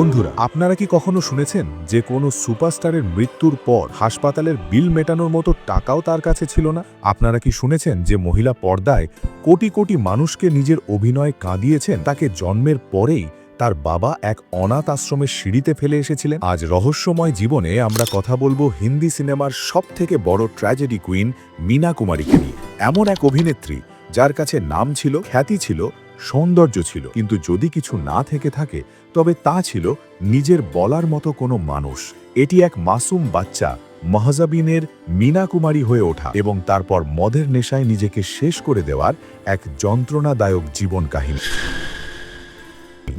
বন্ধুরা, আপনারা কি কখনো শুনেছেন যে কোনো সুপারস্টারের মৃত্যুর পর হাসপাতালের বিল মেটানোর মতো টাকাও তার কাছে ছিল না? আপনারা কি শুনেছেন যে মহিলা পর্দায় কোটি কোটি মানুষকে নিজের অভিনয় কাঁদিয়েছেন? তাকে জন্মের পরেই তার বাবা এক অনাথ আশ্রমের সিঁড়িতে ফেলে এসেছিলেন? আজ রহস্যময় জীবনে আমরা কথা বলব হিন্দি সিনেমার সব থেকে বড় ট্র্যাজেডি কুইন মীনা কুমারীকে নিয়ে। এমন এক অভিনেত্রী যার কাছে নাম ছিল, খ্যাতি ছিল সৌন্দর্য ছিল। কিন্তু যদি কিছু না থেকে থাকে, তবে তা ছিল নিজের বলার মতো কোনো মানুষ। এটি এক মাসুম বাচ্চা, মহাজাবিনের মীনা কুমারী হয়ে ওঠা এবং তারপর মদের নেশায় নিজেকে শেষ করে দেওয়ার এক যন্ত্রণাদায়ক জীবন কাহিনী।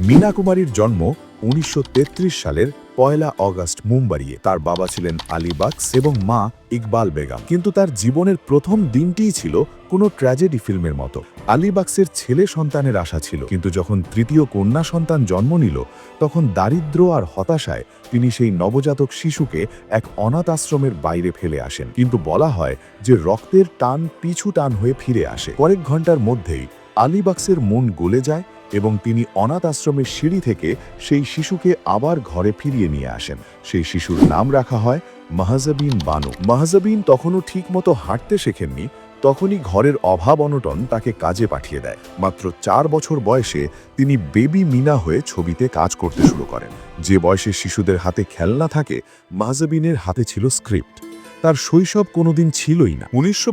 মীনা কুমারীর জন্ম উনিশশো তেত্রিশ সালের পয়লা অগস্ট মুম্বাইয়ে তার বাবা ছিলেন আলিবাক্স এবং মা ইকবাল বেগম। কিন্তু তার জীবনের প্রথম দিনটিই ছিল কোনো ট্র্যাজেডি ফিল্মের মতো। আলিবাক্সের ছেলে সন্তানের আশা ছিল, কিন্তু যখন তৃতীয় কন্যা সন্তান জন্ম নিল, তখন দারিদ্র আর হতাশায় তিনি সেই নবজাতক শিশুকে এক অনাথ আশ্রমের বাইরে ফেলে আসেন। কিন্তু বলা হয় যে রক্তের টান পিছু টান হয়ে ফিরে আসে। কয়েক ঘণ্টার মধ্যেই আলিবাক্সের মন গলে যায় এবং তিনি অনাথ আশ্রমের সিঁড়ি থেকে সেই শিশুকে আবার ঘরে ফিরিয়ে নিয়ে আসেন। সেই শিশুর নাম রাখা হয় মাহাজাবিন বানু। মাহাজাবিন তখনও ঠিকমতো হাঁটতে শেখেননি, তখনই ঘরের অভাব অনটন তাকে কাজে পাঠিয়ে দেয়। মাত্র চার বছর বয়সে তিনি বেবি মিনা হয়ে ছবিতে কাজ করতে শুরু করেন। যে বয়সে শিশুদের হাতে খেলনা থাকে, মাহাজাবিনের হাতে ছিল স্ক্রিপ্ট। তার শৈশব কোনোদিন ছিলই না। উনিশশো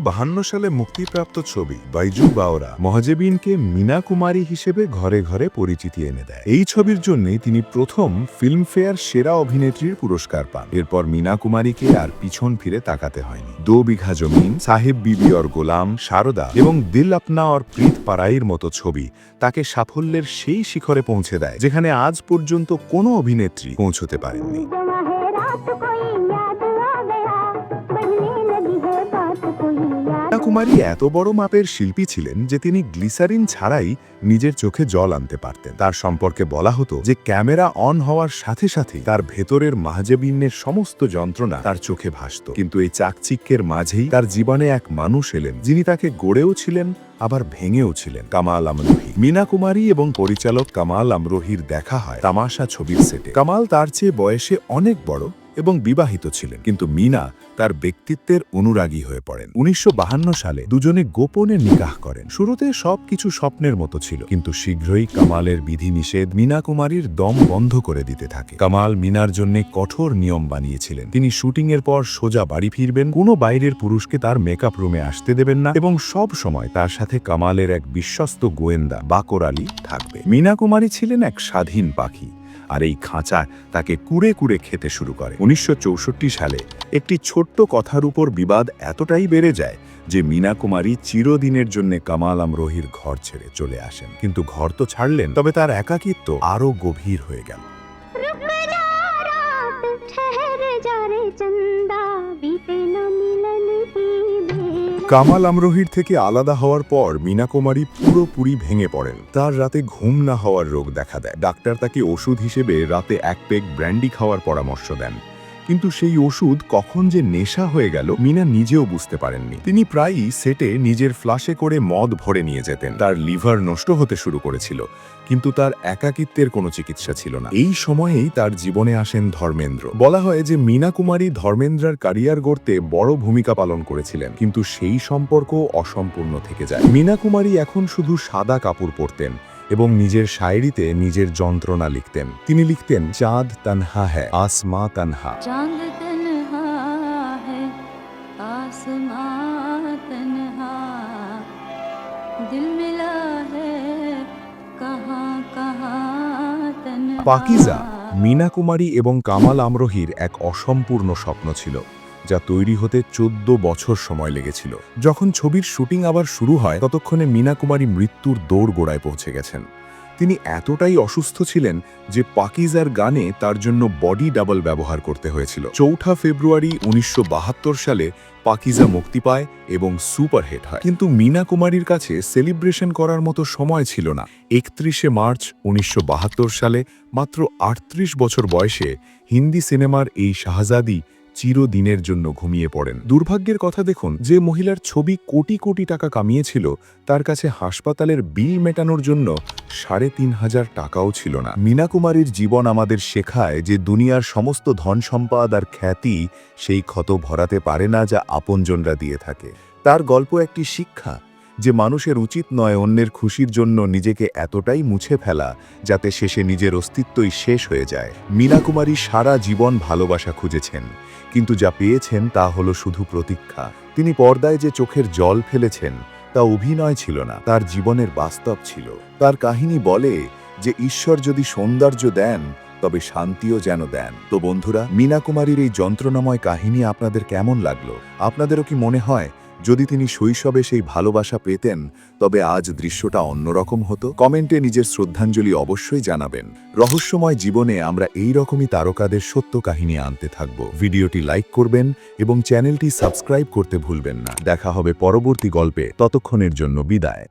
সালে মুক্তিপ্রাপ্ত ছবি বাইজু বাওরা মহাজেবিনকে মীনা কুমারী হিসেবে ঘরে ঘরে পরিচিতি এনে দেয়। এই ছবির জন্যে তিনি প্রথম ফিল্মফেয়ার সেরা অভিনেত্রীর পুরস্কার পান। এরপর মীনা কুমারীকে আর পিছন ফিরে তাকাতে হয়নি। দো বিঘা জমিন, সাহেব বিবি অর গোলাম, সারদা এবং দিল আপনা অর প্রীত পাড়াইয়ের মতো ছবি তাকে সাফল্যের সেই শিখরে পৌঁছে দেয়, যেখানে আজ পর্যন্ত কোনো অভিনেত্রী পৌঁছতে পারেননি। কুমারী এত বড় মাপের শিল্পী ছিলেন যে তিনি গ্লিসারিন ছাড়াই নিজের চোখে জল আনতে পারতেন। তার সম্পর্কে বলা হতো যে ক্যামেরা অন হওয়ার সাথে সাথে তার ভেতরের মাহজেবিনের সমস্ত যন্ত্রণা তার চোখে ভাসত। কিন্তু এই চাকচিক্যের মাঝেই তার জীবনে এক মানুষ এলেন যিনি তাকে গড়েও ছিলেন আবার ভেঙেও ছিলেন। কামাল আমরোহী। মীনা কুমারী এবং পরিচালক কামাল আমরোহীর দেখা হয় তামাশা ছবির সেটে। কামাল তার চেয়ে বয়সে অনেক বড় এবং বিবাহিত ছিলেন, কিন্তু মিনা তার ব্যক্তিত্বের অনুরাগী হয়ে পড়েন। উনিশশো সালে দুজনে গোপনে নিকাহ করেন। শুরুতে সবকিছু স্বপ্নের মতো ছিল, কিন্তু শীঘ্রই কামালের বিধিনিষেধ মিনা কুমারীর দম বন্ধ করে দিতে থাকে। কামাল মিনার জন্য কঠোর নিয়ম বানিয়েছিলেন। তিনি শুটিং এর পর সোজা বাড়ি ফিরবেন, কোনো বাইরের পুরুষকে তার মেকআপ রুমে আসতে দেবেন না এবং সব সময় তার সাথে সাথে কামালের এক বিশ্বস্ত গোয়েন্দা বাকর আলী থাকবে। মীনা কুমারী ছিলেন এক স্বাধীন পাখি আর এই খাঁচা তাকে কুড়ে কুড়ে খেতে শুরু করে। উনিশশো চৌষট্টি সালে একটি ছোট্ট কথার উপর বিবাদ এতটাই বেড়ে যায় যে মীনা কুমারী চিরদিনের জন্য কামাল আমরোহির ঘর ছেড়ে চলে আসেন। কিন্তু ঘর তো ছাড়লেন, তবে তার একাকিত্ব আরও গভীর হয়ে গেল। চন্দা, বিতে না মিলন কামাল আমরোহির থেকে আলাদা হওয়ার পর মীনা কুমারী পুরোপুরি ভেঙে পড়েন। তার রাতে ঘুম না হওয়ার রোগ দেখা দেয়। ডাক্তার তাকে ওষুধ হিসেবে রাতে এক পেক ব্র্যান্ডি খাওয়ার পরামর্শ দেন। কিন্তু সেই ওষুধ কখন যে নেশা হয়ে গেল, মিনা নিজেও বুঝতে পারেননি। তিনি প্রায়ই সেটে নিজের ফ্লাশে করে মদ ভরে নিয়ে যেতেন। তার লিভার নষ্ট হতে শুরু করেছিল, কিন্তু তার একাকিত্বের কোনো চিকিৎসা ছিল না। এই সময়েই তার জীবনে আসেন ধর্মেন্দ্র। বলা হয় যে মীনা কুমারী ধর্মেন্দ্রার ক্যারিয়ার গড়তে বড় ভূমিকা পালন করেছিলেন, কিন্তু সেই সম্পর্ক অসম্পূর্ণ থেকে যায়। মীনা কুমারী এখন শুধু সাদা কাপড় পরতেন এবং নিজের শায়েরিতে নিজের যন্ত্রণা লিখতেন। তিনি লিখতেন চাঁদ তানহা হ্যায় আসমা তানহা। পাকিজা মিনা কুমারী এবং কামাল আমরোহীর এক অসম্পূর্ণ স্বপ্ন ছিল। যা তৈরি হতে চোদ্দ বছর সময় লেগেছিল। যখন ছবির শুটিং আবার শুরু হয়, ততক্ষণে মীনা কুমারী মৃত্যুর দৌড় গোড়ায় পৌঁছে গেছেন। তিনি এতটাই অসুস্থ ছিলেন যে পাকিজার গানে তার জন্য বডি ডাবল ব্যবহার করতে হয়েছিল। চৌঠা ফেব্রুয়ারি উনিশশো সালে পাকিজা মুক্তি পায় এবং সুপারহিট হয়। কিন্তু মীনা কুমারীর কাছে সেলিব্রেশন করার মতো সময় ছিল না। একত্রিশে মার্চ উনিশশো বাহাত্তর সালে মাত্র আটত্রিশ বছর বয়সে হিন্দি সিনেমার এই শাহজাদি চিরদিনের জন্য ঘুমিয়ে পড়েন। দুর্ভাগ্যের কথা দেখুন, যে মহিলার ছবি কোটি কোটি টাকা কামিয়েছিল, তার কাছে হাসপাতালের বিল মেটানোর জন্য সাড়ে তিন হাজার টাকাও ছিল না। মীনা কুমারীর জীবন আমাদের শেখায় যে দুনিয়ার সমস্ত ধন সম্পদ আর খ্যাতি সেই ক্ষত ভরাতে পারে না যা আপনজনরা দিয়ে থাকে। তার গল্প একটি শিক্ষা যে মানুষের উচিত নয় অন্যের খুশির জন্য নিজেকে এতটাই মুছে ফেলা যাতে শেষে নিজের অস্তিত্বই শেষ হয়ে যায়। মীনা কুমারী সারা জীবন ভালোবাসা খুঁজেছেন, কিন্তু যা পেয়েছেন তা হলো শুধু প্রতীক্ষা। তিনি পর্দায় যে চোখের জল ফেলেছেন, তা অভিনয় ছিল না, তার জীবনের বাস্তব ছিল। তার কাহিনী বলে যে ঈশ্বর যদি সৌন্দর্য দেন, তবে শান্তিও যেন দেন। তো বন্ধুরা মীনা কুমারীর এই যন্ত্রণাময় কাহিনী আপনাদের কেমন লাগল? আপনাদেরও কি মনে হয় যদি তিনি শৈশবে সেই ভালোবাসা পেতেন, তবে আজ দৃশ্যটা অন্যরকম হতো। কমেন্টে নিজের শ্রদ্ধাঞ্জলি অবশ্যই জানাবেন। রহস্যময় জীবনে আমরা এই রকমই তারকাদের সত্য কাহিনী আনতে থাকব। ভিডিওটি লাইক করবেন এবং চ্যানেলটি সাবস্ক্রাইব করতে ভুলবেন না। দেখা হবে পরবর্তী গল্পে। ততক্ষণের জন্য বিদায়।